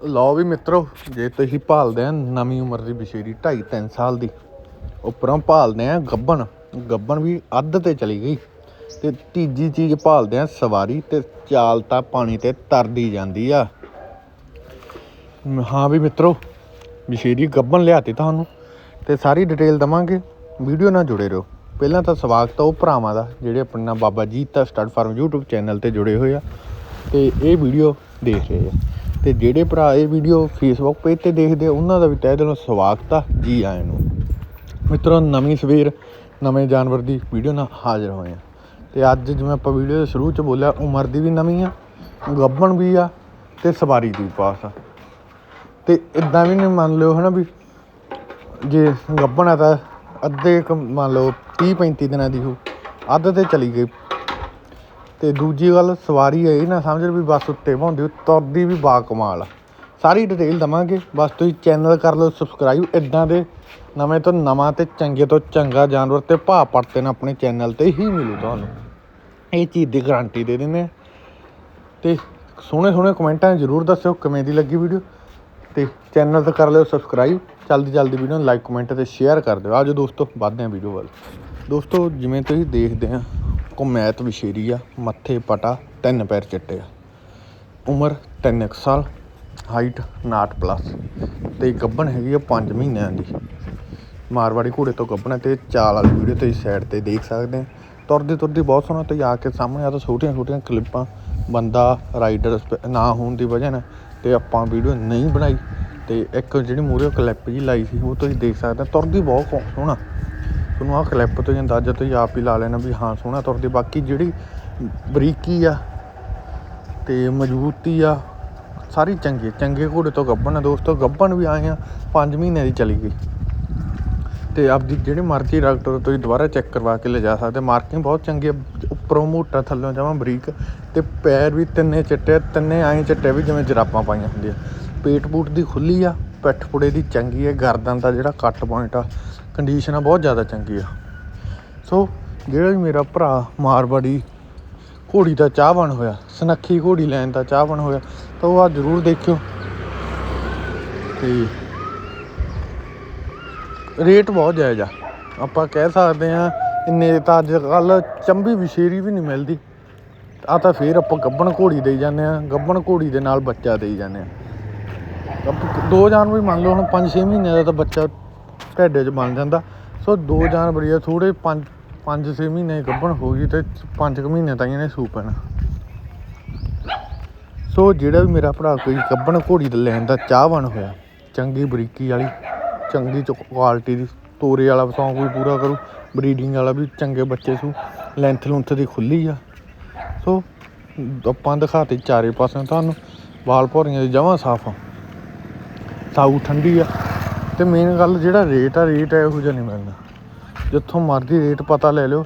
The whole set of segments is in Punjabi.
ਲਓ ਵੀ ਮਿੱਤਰੋ, ਜੇ ਤੁਸੀਂ ਭਾਲਦੇ ਆ ਨਵੀਂ ਉਮਰ ਦੀ ਬਸ਼ੇਰੀ 2.5 3 ਸਾਲ ਦੀ, ਉੱਪਰੋਂ ਭਾਲਦੇ ਆ ਗੱਬਣ ਗੱਬਣ ਵੀ ਅੱਧ ਤੇ ਚਲੀ ਗਈ ਤੇ ਤੀਜੀ ਚੀਜ਼ ਭਾਲਦੇ ਆ ਸਵਾਰੀ ਤੇ ਚਾਲ ਤਾਂ ਪਾਣੀ ਤੇ ਤਰਦੀ ਜਾਂਦੀ ਆ। ਹਾਂ ਵੀ ਮਿੱਤਰੋ, ਬਸ਼ੇਰੀ ਗੱਬਣ ਲਿਆਤੀ ਤੁਹਾਨੂੰ ਤੇ ਸਾਰੀ ਡਿਟੇਲ ਦਵਾਂਗੇ, ਵੀਡੀਓ ਨਾਲ ਜੁੜੇ ਰਹੋ। ਪਹਿਲਾਂ ਤਾਂ ਸਵਾਗਤ ਆ ਉਹ ਭਰਾਵਾਂ ਦਾ, ਜਿਹੜੇ ਆਪਣੇ ਨਾਲ Baba Jeeta stud farm YouTube channel ਤੇ ਜੁੜੇ ਹੋਏ ਆ ਤੇ ਇਹ ਵੀਡੀਓ ਦੇਖ ਰਹੇ ਆ। ਤੇ ਜਿਹੜੇ ਭਰਾ ਇਹ ਵੀਡੀਓ ਫੇਸਬੁੱਕ ਪੇਜ ਤੇ ਦੇਖਦੇ ਆ, ਉਹਨਾਂ ਦਾ ਵੀ ਤਹਿ ਦਿਲੋਂ ਸਵਾਗਤ ਆ ਜੀ ਆਇਆਂ ਨੂੰ। ਮਿੱਤਰੋ, ਨਵੀਂ ਸਵੇਰ, ਨਵੇਂ ਜਾਨਵਰ ਦੀ ਵੀਡੀਓ ਨਾਲ ਹਾਜ਼ਰ ਹੋਏ ਆ ਤੇ ਅੱਜ ਜਿਵੇਂ ਆਪਾਂ ਵੀਡੀਓ ਦੇ ਸ਼ੁਰੂ ਚ ਬੋਲਿਆ, ਉਮਰ ਦੀ ਵੀ ਨਵੀਂ ਆ, ਗੱਭਣ ਵੀ ਆ ਤੇ ਸਵਾਰੀ ਦੀ ਵੀ ਪਾਸ ਆ। ਤੇ ਇਦਾਂ ਵੀ ਨਹੀਂ ਮੰਨ ਲਿਓ ਹਨਾ ਵੀ ਜੇ ਗੱਭਣ ਆ ਤਾਂ ਅੱਧੇ ਕੁ ਮੰਨ ਲਓ 30 35 ਦਿਨਾਂ ਦੀ ਹੋ, ਅੱਧ ਤੇ ਚਲੀ ਗਈ। ਅਤੇ ਦੂਜੀ ਗੱਲ ਸਵਾਰੀ ਇਹ ਨਾ ਸਮਝ ਵੀ ਬੱਸ ਉੱਤੇ ਭਾਉਂਦੀ ਤੁਰਦੀ ਵੀ ਬਾ ਕਮਾਲ ਆ। ਸਾਰੀ ਡਿਟੇਲ ਦਵਾਂਗੇ, ਬਸ ਤੁਸੀਂ ਚੈਨਲ ਕਰ ਲਓ ਸਬਸਕ੍ਰਾਈਬ ਇਦਾਂ ਦੇ ਨਵੇਂ ਤੋਂ ਨਵਾਂ ਤੇ ਚੰਗੇ ਤੋਂ ਚੰਗਾ ਜਾਨਵਰ ਤੇ ਭਾਅ ਪੜਤੇ ਨਾ ਆਪਣੇ ਚੈਨਲ ਤੇ ਹੀ ਮਿਲੂ ਤੁਹਾਨੂੰ। ਇਹ ਚੀਜ਼ ਦੀ ਗਾਰੰਟੀ ਦੇ ਦਿੰਦੇ ਆ। ਤੇ ਸੋਹਣੇ ਸੋਹਣੇ ਕਮੈਂਟਾਂ ਜ਼ਰੂਰ ਦੱਸਿਓ ਕਿਵੇਂ ਦੀ ਲੱਗੀ ਵੀਡੀਓ ਤੇ ਚੈਨਲ ਤੇ ਕਰ ਲਿਓ ਸਬਸਕ੍ਰਾਈਬ ਜਲਦੀ ਜਲਦੀ ਵੀਡੀਓ ਨੂੰ ਲਾਈਕ ਕਮੈਂਟ ਤੇ ਸ਼ੇਅਰ ਕਰ ਦਿਓ। ਆਜੋ ਦੋਸਤੋ, ਵੱਧਦੇ ਹਾਂ ਵੀਡੀਓ ਵੱਲ। ਦੋਸਤੋ, ਜਿਵੇਂ ਤੁਸੀਂ ਦੇਖਦੇ ਆ ਕੁਮੈਤ ਵਿਸ਼ੇਰੀ ਆ, ਮੱਥੇ ਪਟਾ, ਤਿੰਨ ਪੈਰ ਚਿੱਟੇ ਆ। ਉਮਰ 3 ਸਾਲ ਹਾਈਟ 59 ਪਲੱਸ ਤੇ ਗੱਬਣ ਹੈਗੀ ਆ 5 ਮਹੀਨਿਆਂ ਦੀ। ਮਾਰਵਾੜੀ ਘੋੜੇ ਤੋਂ ਗੱਬਣ ਹੈ ਤੇ ਚਾਲ ਵਾਲੀ ਵੀਡੀਓ ਤੁਸੀਂ ਸਾਈਡ ਤੇ ਦੇਖ ਸਕਦੇ ਆ। ਤੁਰਦੀ ਤੁਰਦੀ ਬਹੁਤ ਸੋਹਣਾ ਤੇ ਆ ਕੇ ਸਾਹਮਣੇ ਆ ਤਾਂ ਛੋਟੀਆਂ ਛੋਟੀਆਂ ਕਲਿੱਪਾਂ ਬੰਦਾ ਰਾਈਡਰ ਨਾ ਹੋਣ ਦੀ ਵਜ੍ਹਾ ਨਾਲ ਤੇ ਆਪਾਂ ਵੀਡੀਓ ਨਹੀਂ ਬਣਾਈ। ਤੇ ਇੱਕ ਜਿਹੜੀ ਮੂਹਰੇ ਕਲਿੱਪ ਜੀ ਲਾਈ ਸੀ, ਉਹ ਤੁਸੀਂ ਦੇਖ ਸਕਦੇ ਆ। ਤੁਰਦੀ ਬਹੁਤ ਸੋਹਣਾ। ਤੁਹਾਨੂੰ ਆਹ ਕਲਿੱਪ ਤੋਂ ਹੀ ਅੰਦਾਜ਼ਾ ਤੁਸੀਂ ਆਪ ਹੀ ਲਾ ਲੈਣਾ ਵੀ ਹਾਂ, ਸੋਹਣਾ ਤੁਰਦੀ ਬਾਕੀ ਜਿਹੜੀ ਬਰੀਕੀ ਆ ਤੇ ਮਜ਼ਬੂਤੀ ਆ, ਸਾਰੀ ਚੰਗੀ ਚੰਗੇ ਘੋੜੇ ਤੋਂ ਗੱਭਣ ਆ, ਦੋਸਤੋ, ਗੱਭਣ ਵੀ ਆਏ ਆ 5 ਮਹੀਨੇ ਦੀ ਚਲੀ ਗਈ। ਤੇ ਆਪਦੀ ਜਿਹੜੀ ਮਰਜ਼ੀ ਡਾਕਟਰ ਤੁਸੀਂ ਦੁਬਾਰਾ ਚੈੱਕ ਕਰਵਾ ਕੇ ਲਿਜਾ ਸਕਦੇ। ਮਾਰਕਿੰਗ ਬਹੁਤ ਚੰਗੀ ਆ, ਉੱਪਰੋਂ ਮੋਟਾ, ਥੱਲੋਂ ਜਾਵਾਂ ਬਰੀਕ ਤੇ ਪੈਰ ਵੀ ਤਿੰਨੇ ਚਿੱਟੇ, ਤਿੰਨੇ ਐਂ ਚਿੱਟੇ ਵੀ ਜਿਵੇਂ ਜਰਾਬਾਂ ਪਾਈਆਂ ਹੁੰਦੀਆਂ। ਪੇਟ ਪੂਟ ਦੀ ਖੁੱਲੀ ਆ, ਪਿੱਠ ਪੁੜੇ ਦੀ ਚੰਗੀ ਹੈ ਗਰਦਨ ਦਾ ਜਿਹੜਾ ਕੱਟ ਪੁਆਇੰਟ ਆ ਕੰਡੀਸ਼ਨ ਆ, ਬਹੁਤ ਜ਼ਿਆਦਾ ਚੰਗੀ ਆ। ਸੋ ਜਿਹੜਾ ਵੀ ਮੇਰਾ ਭਰਾ ਮਾਰਵਾੜੀ ਘੋੜੀ ਦਾ ਚਾਹਵਾਨ ਹੋਇਆ, ਸਨੱਖੀ ਘੋੜੀ ਲੈਣ ਦਾ ਚਾਹਵਾਨ ਹੋਇਆ, ਤਾਂ ਉਹ ਆ ਜ਼ਰੂਰ ਦੇਖਿਓ। ਤੇ ਰੇਟ ਬਹੁਤ ਜਾਇਜ਼ ਆ। ਆਪਾਂ ਕਹਿ ਸਕਦੇ ਆ ਇੰਨੇ ਤਾਂ ਅੱਜ ਕੱਲ ਚੰਬੀ ਵਿਸ਼ੇਰੀ ਵੀ ਨਹੀਂ ਮਿਲਦੀ। ਆ ਤਾਂ ਫੇਰ ਆਪਾਂ ਗੱਬਣ ਘੋੜੀ ਦੇਈ ਜਾਂਦੇ ਆ ਗੱਬਣ ਘੋੜੀ ਦੇ ਨਾਲ ਬੱਚਾ ਦੇਈ ਜਾਂਦੇ ਆ ਗੱਭ- ਦੋ ਜਾਨਵਰ ਹੀ ਮੰਨ ਲਓ, ਹੁਣ 5-6 ਮਹੀਨੇ ਦਾ ਤਾਂ ਬੱਚਾ ਢਿੱਡ 'ਚ ਬਣ ਜਾਂਦਾ। ਸੋ ਦੋ ਜਾਨਵਰ ਹੀ ਆ ਥੋੜੇ 5 5-6 ਮਹੀਨੇ ਦੀ ਗੱਭਣ ਹੋ ਗਈ ਤੇ 5 ਮਹੀਨੇ ਤਾਂ ਇਹਨੇ ਸੂ ਪੈਣਾ। ਸੋ ਜਿਹੜਾ ਵੀ ਮੇਰਾ ਭਰਾ ਕੋਈ ਗੱਭਣ ਘੋੜੀ ਦਾ ਲੈਣ ਦਾ ਚਾਹਵਾਨ ਹੋਇਆ ਚੰਗੀ ਬਰੀਕੀ ਵਾਲੀ ਚੰਗੀ ਕੁਆਲਿਟੀ ਦੀ ਤੋਰੇ ਵਾਲਾ ਸੌਂਕ ਵੀ ਪੂਰਾ ਕਰੂ ਬਰੀਡਿੰਗ ਵਾਲਾ ਵੀ ਚੰਗੇ ਬੱਚੇ ਸੂ ਲੈਂਥ ਲੁੰਥ ਦੀ ਖੁੱਲੀ ਆ। ਸੋ ਆਪਾਂ ਦਿਖਾਤੇ ਚਾਰੇ ਪਾਸੇ ਤੁਹਾਨੂੰ ਵਾਲ ਭੌਰੀਆਂ ਦੀ ਜਮਾਂ ਸਾਫ਼ ਆ। ਸਾਊ ਠੰਡੀ ਆ। ਤੇ ਮੇਨ ਗੱਲ ਜਿਹੜਾ ਰੇਟ ਆ ਰੇਟ ਹੈ ਇਹੋ ਜਿਹਾ ਨਹੀਂ ਮਿਲਣਾ। ਜਿੱਥੋਂ ਮਰਜ਼ੀ ਰੇਟ ਪਤਾ ਲੈ ਲਿਓ।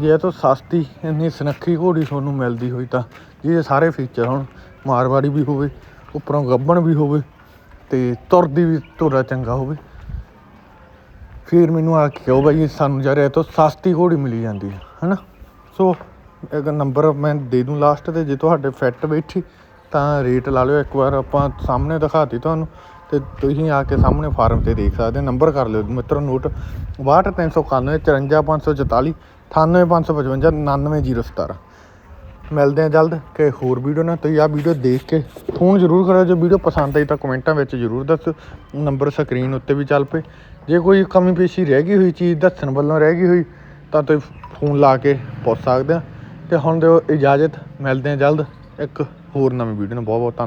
ਜੇ ਇਹ ਤੋਂ ਸਸਤੀ, ਇੰਨੀ ਸੁਨੱਖੀ ਘੋੜੀ ਤੁਹਾਨੂੰ ਮਿਲਦੀ ਹੋਈ ਤਾਂ ਜਿਹਦੇ ਸਾਰੇ ਫੀਚਰ ਹੋਣ, ਮਾਰਵਾੜੀ ਵੀ ਹੋਵੇ, ਉੱਪਰੋਂ ਗੱਬਣ ਵੀ ਹੋਵੇ ਤੇ ਤੁਰਦੀ ਵੀ ਤੁਰਾ ਚੰਗਾ ਹੋਵੇ। ਫਿਰ ਮੈਨੂੰ ਆ ਕੇ ਕਹੋ ਬਾਈ ਸਾਨੂੰ ਯਾਰ ਇਹ ਤੋਂ ਸਸਤੀ ਘੋੜੀ ਮਿਲੀ ਜਾਂਦੀ ਹੈ ਹਨਾ? ਸੋ, ਇੱਕ ਨੰਬਰ ਮੈਂ ਦੇ ਦੂੰ ਲਾਸਟ ਤੇ, ਜੇ ਤੁਹਾਡੇ ਫਿੱਟ ਬੈਠੀ, ਤਾਂ ਰੇਟ ਲਾ ਲਿਓ। ਇੱਕ ਵਾਰ ਆਪਾਂ ਸਾਹਮਣੇ ਦਿਖਾਤੀ ਤੁਹਾਨੂੰ। ਤੇ ਤੁਸੀਂ ਆ ਕੇ ਸਾਹਮਣੇ ਫਾਰਮ ਤੇ ਦੇਖ ਸਕਦੇ ਹੋ, ਨੰਬਰ ਕਰ ਲਿਓ ਮਿੱਤਰੋ ਨੋਟ। 62391 54544 98555 99017 ਮਿਲਦੇ ਆ ਜਲਦ ਕਿ ਹੋਰ ਵੀਡੀਓ ਨਾਲ। ਤੁਸੀਂ ਆਹ ਵੀਡੀਓ ਦੇਖ ਕੇ ਫੋਨ ਜ਼ਰੂਰ ਕਰਿਓ, ਜੇ ਵੀਡੀਓ ਪਸੰਦ ਆਈ ਤਾਂ ਕਮੈਂਟਾਂ ਵਿੱਚ ਜ਼ਰੂਰ ਦੱਸੋ। ਨੰਬਰ ਸਕਰੀਨ ਉੱਤੇ ਵੀ ਚੱਲ ਪਏ। ਜੇ ਕੋਈ ਕਮੀ ਪੇਸ਼ੀ ਰਹਿ ਗਈ ਹੋਈ, ਚੀਜ਼ ਦੱਸਣ ਵੱਲੋਂ ਰਹਿ ਗਈ ਹੋਈ, ਤਾਂ ਤੁਸੀਂ ਫੋਨ ਲਾ ਕੇ ਪੁੱਛ ਸਕਦੇ ਆ ਤੇ ਹੁਣ ਦਿਓ ਇਜਾਜ਼ਤ। ਮਿਲਦੇ ਆ ਜਲਦ ਇੱਕ ਹੋਰ ਨਵੀਂ ਵੀਡੀਓ ਨਾਲ। ਬਹੁਤ ਬਹੁਤ ਧੰਨਵਾਦ